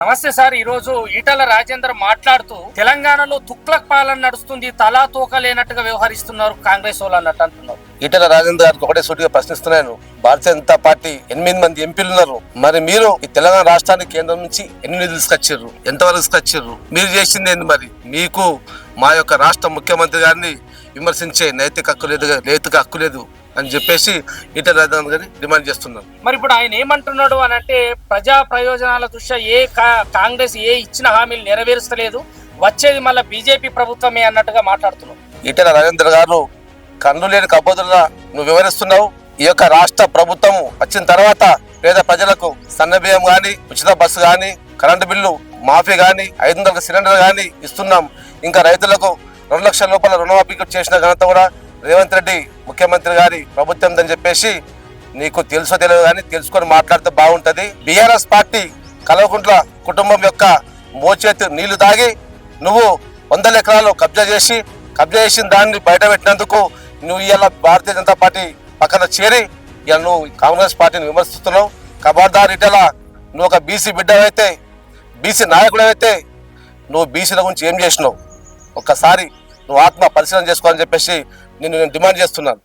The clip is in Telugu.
నమస్తే సార్ ఈ రోజు ఈటల రాజేందర్ మాట్లాడుతూ తెలంగాణలో తుక్లక్ పాలన నడుస్తుంది తలా తోక లేనట్టుగా వ్యవహరిస్తున్నారు కాంగ్రెస్ వాళ్ళు అన్నట్టు అంటున్నారు. ఈటల రాజేంద్ర గారికి ఒకటే సూటిగా ప్రశ్నిస్తున్నాను. భారతీయ జనతా పార్టీ ఎనిమిది మంది ఎంపీలు ఉన్నారు. మరి మీరు ఈ తెలంగాణ రాష్ట్రానికి కేంద్రం నుంచి ఎన్ని నిధులు తీసుకొచ్చారు? ఎంతవరకు తీసుకొచ్చారు? మీరు చేసింది ఏంది మరి? మీకు మా యొక్క రాష్ట్ర ముఖ్యమంత్రి గారిని విమర్శించే నైతిక హక్కు లేదు నైతిక హక్కు లేదు. అని చెప్పేసి ఈటల రాజేంద్ర గారిని డిమాండ్ చేస్తున్నాను మరి ఇప్పుడు ఆయన ఏమంటున్నాడు అని అంటే ప్రజా ప్రయోజనాల దృష్ట్యా ఏ కాంగ్రెస్ ఏ ఇచ్చిన హామీలు నెరవేరుస్తలేదు వచ్చేది మళ్ళీ బీజేపీ ప్రభుత్వమే అన్నట్టుగా మాట్లాడుతున్నాడు ఈటల రాజేంద్ర గారు కన్ను లేని కబోదులుగా నువ్వు వివరిస్తున్నావు ఈ యొక్క రాష్ట్ర ప్రభుత్వం వచ్చిన తర్వాత పేద ప్రజలకు సన్నబియ్యం గాని ఉచిత బస్సు గాని కరెంటు బిల్లు మాఫీ గాని ఐదు వందల సిలిండర్ గాని ఇస్తున్నాం. ఇంకా రైతులకు రెండు లక్షల రూపాయల రుణమాఫీ చేసిన ఘనత కూడా రేవంత్ రెడ్డి ముఖ్యమంత్రి గారి ప్రభుత్వం అని చెప్పేసి నీకు తెలుసో తెలియదు కానీ తెలుసుకొని మాట్లాడితే బాగుంటుంది. బీఆర్ఎస్ పార్టీ కలవకుంట్ల కుటుంబం యొక్క మోచేతి నీళ్ళు తాగి నువ్వు వందల ఎకరాలు కబ్జా చేసి కబ్జా చేసిన దాన్ని బయట పెట్టినందుకు నువ్వు ఇవాళ భారతీయ జనతా పార్టీ పక్కన చేరి ఇలా నువ్వు కాంగ్రెస్ పార్టీని విమర్శిస్తున్నావు. కబార్దార్ ఇటల నువ్వు ఒక బీసీ బిడ్డ అయితే బీసీ నాయకుడు అయితే నువ్వు బీసీల గురించి ఏం చేసినావు? ఒక్కసారి నువ్వు ఆత్మ పరిశీలన చేసుకోవాలని చెప్పేసి నేను నేను డిమాండ్ చేస్తున్నాను.